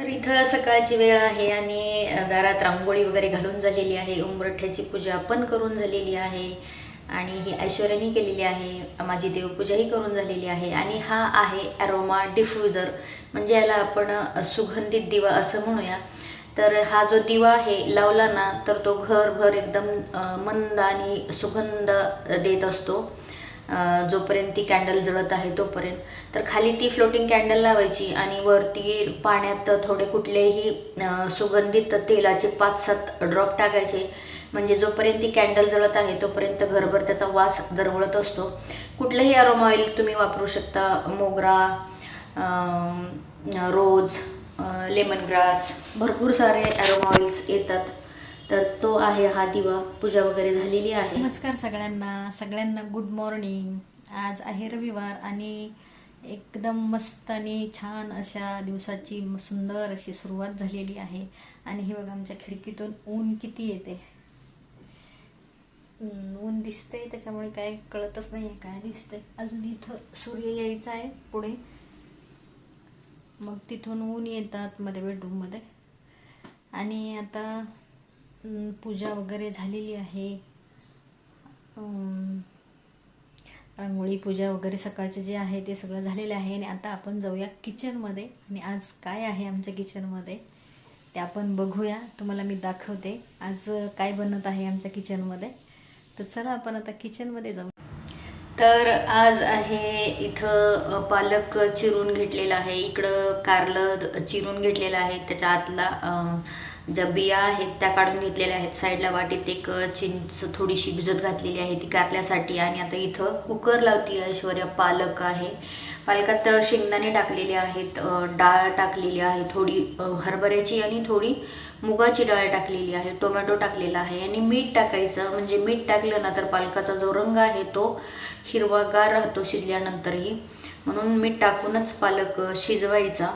तर इथं सकाळची वेळ आहे आणि दारात रांगोळी वगैरे घालून झालेली आहे उंबरठ्याची पूजा पण करून झालेली आहे आणि ही ऐश्वर्याने केलेली आहे माझी देवपूजाही करून झालेली आहे आणि हा आहे ॲरोमा डिफ्युजर म्हणजे याला आपण सुगंधित दिवा असं म्हणूया. तर हा जो दिवा आहे लावला ना तर तो घरभर एकदम मंद आणि सुगंध देत असतो. जोपर्यंत ती कॅन्डल जळत आहे तोपर्यंत. तर खाली ती फ्लोटिंग कॅन्डल लावायची आणि वरती पाण्यात थोडे कुठलेही सुगंधित तेलाचे पाच सात ड्रॉप टाकायचे. म्हणजे जोपर्यंत ती कॅन्डल जळत आहे तोपर्यंत घरभर त्याचा वास दरवळत असतो. कुठलंही अरोमा ऑइल तुम्ही वापरू शकता. मोगरा रोज लेमन ग्रास भरपूर सारे अरोमा ऑइल्स येतात. तर तो आहे हा दिवा. पूजा वगैरे झालेली आहे. नमस्कार सगळ्यांना. सगळ्यांना गुड मॉर्निंग आज आहे रविवार आणि एकदम मस्त आणि छान अशा दिवसाची म- सुंदर अशी सुरुवात झालेली आहे. आणि हे बघा आमच्या खिडकीतून ऊन किती येते. ऊन दिसतंय त्याच्यामुळे काय कळतच नाही काय दिसतंय. अजून इथं सूर्य यायचा आहे पुढे. मग तिथून ऊन येतात मध्ये बेडरूममध्ये आणि आता पूजा वगैरे झालेली आहे. रांगोळी पूजा वगैरे सकाळचे जे आहे ते सगळं झालेलं आहे आणि आता आपण जाऊया किचनमध्ये आणि आज काय आहे आमच्या किचनमध्ये ते आपण बघूया. तुम्हाला मी दाखवते. आज काय बनत आहे आमच्या किचनमध्ये तर चला आपण आता किचनमध्ये जाऊ. तर आज आहे इथं पालक चिरून घेतलेला आहे. इकडं कारलं चिरून घेतलेलं आहे. त्याच्या आतला ज्या बिया आहेत त्या काढून घेतलेल्या आहेत. साईडला वाटीत एक चिंच थोडीशी भिजत घातलेली आहे ती कापल्यासाठी. आणि आता इथं कुकर लावती ऐश्वर्या. पालक आहे. पालकात शेंगदाणे टाकलेले आहेत डाळ टाकलेली आहे थोडी हरभऱ्याची आणि थोडी मुगाची डाळ टाकलेली आहे टोमॅटो टाकलेला आहे आणि मीठ टाकायचं. म्हणजे मीठ टाकलं ना तर पालकाचा जो रंग आहे तो हिरवागार राहतो शिजल्यानंतरही. म्हणून मीठ टाकूनच पालक शिजवायचा.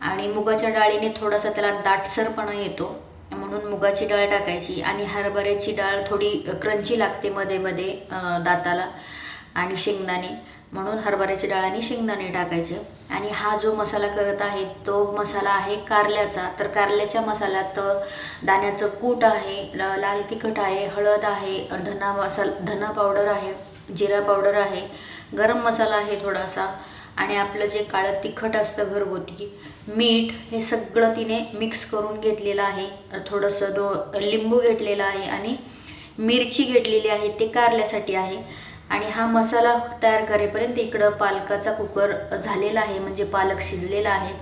आणि मुगाच्या डाळीने थोडासा त्याला दाटसरपणा येतो. म्हणून मुगाची डाळ टाकायची आणि हरभऱ्याची डाळ थोडी क्रंची लागते मध्ये मध्ये दाताला आणि शेंगदाणे. म्हणून हरभऱ्याची डाळ आणि शेंगदाणे टाकायचे. आणि हा जो मसाला करत आहे तो मसाला आहे कारल्याचा. तर कारल्याच्या मसाल्यात दाण्याचं कूट आहे ल- लाल तिखट आहे हळद आहे धना मसाला धना पावडर आहे जिरा पावडर आहे गरम मसाला आहे थोडासा. आणि आपलं जे काळं तिखट असतं घरगुती मीठ हे सगळं तिने मिक्स करून घेतलेलं आहे. थोडंसं दो लिंबू घेतलेला आहे आणि मिरची घेतलेली आहे ते कारल्यासाठी आहे. आणि हा मसाला तयार करेपर्यंत इकडं पालकाचा कुकर झालेला आहे म्हणजे पालक शिजलेला आहे.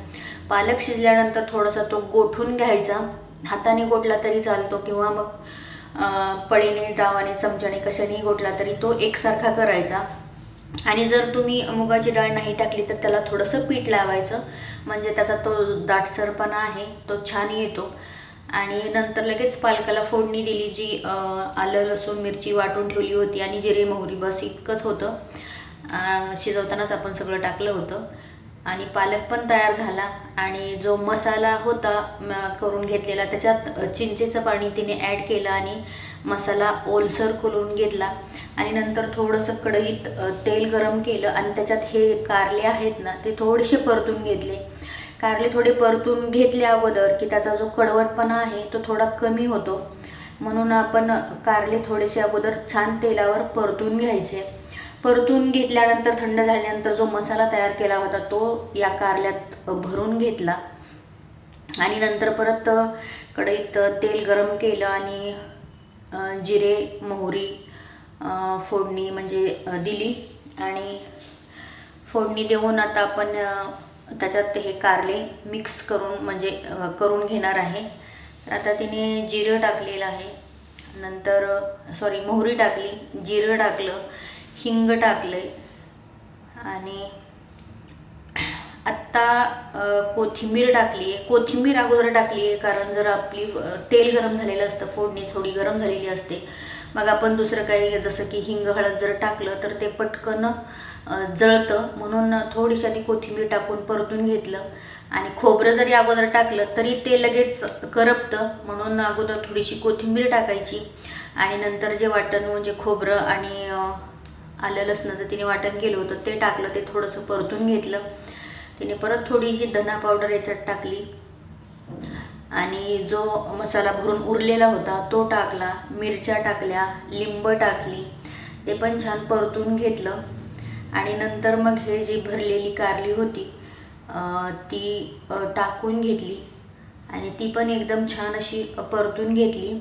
पालक शिजल्यानंतर थोडासा तो गोठून घ्यायचा. हाताने गोठला तरी चालतो किंवा मग पळीने डावाने चमच्याने कशाने गोठला तरी तो एकसारखा करायचा. आणि जर तुम्ही मुगाची डाळ नाही टाकली तर त्याला थोडंसं पीठ लावायचं. म्हणजे त्याचा तो दाटसरपणा आहे तो छान येतो. आणि नंतर लगेच पालकाला फोडणी दिली जी आलं लसूण मिरची वाटून ठेवली होती आणि जिरे मोहरी बस इतकंच होतं. शिजवतानाच आपण सगळं टाकलं होतं. आणि पालक पण तयार झाला. आणि जो मसाला होता करून घेतलेला त्याच्यात चिंचेचं पाणी तिने ॲड केलं आणि मसाला ओलसर करून घेतला. आणि नंतर थोडंसं कढईत तेल गरम केलं आणि त्याच्यात हे कारले आहेत ना ते थोडेसे परतून घेतले. कारले थोडे परतून घेतले अगोदर की त्याचा जो कडवटपणा आहे तो थोडा कमी होतो. म्हणून आपण कारले थोडेसे अगोदर छान तेलावर परतून घ्यायचे. परतून घेतल्यानंतर थंड झाल्यानंतर जो मसाला तयार केला होता तो या कारल्यात भरून घेतला. आणि नंतर परत कढईत तेल गरम केलं आणि जिरे मोहरी फोडणी म्हणजे दिली. आणि फोडणी देऊन आता आपण त्याच्यात हे कारले मिक्स करून म्हणजे करून घेणार आहे. तर आता तिने जिरं टाकलेलं आहे. नंतर सॉरी मोहरी टाकली जिरं टाकलं हिंग टाकलं आणि आत्ता कोथिंबीर टाकली आहे कोथिंबीर अगोदर टाकली आहे कारण जर आपली तेल गरम झालेलं असतं फोडणी थोडी गरम झालेली असते. मग आपण दुसरं काही जसं की हिंग हळद जर टाकलं तर ते पटकन जळतं. म्हणून थोडीशी आधी कोथिंबीर टाकून परतून घेतलं. आणि खोबरं जरी अगोदर टाकलं तरी ते लगेच करपतं. म्हणून अगोदर थोडीशी कोथिंबीर टाकायची. आणि नंतर जे वाटण म्हणजे खोबरं आणि आलं लसणाचं तिने वाटण केलं होतं ते टाकलं ते थोडंसं परतून घेतलं. तिने परत थोडी ही धना पावडर याच्यात टाकली. आणि जो मसाला भरून उरलेला होता तो टाकला मिरच्या टाकल्या लिंब टाकली ते पण छान परतून घेतलं. आणि नंतर मग हे जी भरलेली कारली होती ती टाकून घेतली. आणि ती पण एकदम छान अशी परतून घेतली.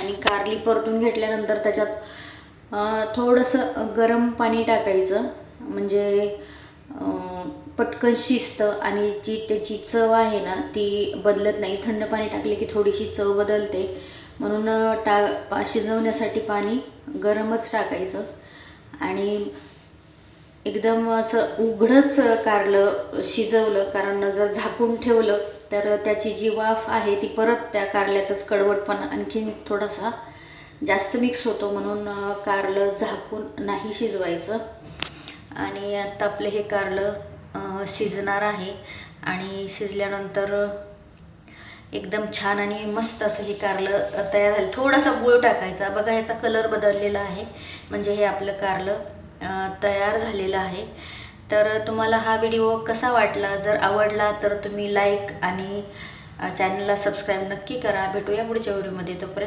आणि कारली परतून घेतल्यानंतर त्याच्यात थोडंसं गरम पाणी टाकायचं. म्हणजे पटकन शिजतं आणि जी त्याची चव आहे ना ती बदलत नाही. थंड पाणी टाकले की थोडीशी चव बदलते. म्हणून टा पा शिजवण्यासाठी पाणी गरमच टाकायचं. आणि एकदम असं उघडंच कारलं शिजवलं कारण जर झाकून ठेवलं तर त्याची जी वाफ आहे ती परत त्या कारल्यातच कडवटपणा आणखीन थोडासा जास्त मिक्स होतो. म्हणून कारलं झाकून नाही शिजवायचं. आणि आता आपलं हे कारलं शिजणार आहे. आणि शिजल्यानंतर एकदम छान आणि मस्त असं हे कारलं तयार झालं. थोडासा गूळ टाकायचा. बघा याचा कलर बदललेला आहे. म्हणजे हे आपलं कारलं तयार झालेलं आहे. तर तुम्हाला हा व्हिडिओ कसा वाटला? जर आवडला तर तुम्ही लाईक आणि चॅनलला सबस्क्राईब नक्की करा. भेटूया पुढच्या व्हिडिओमध्ये तोपर्यंत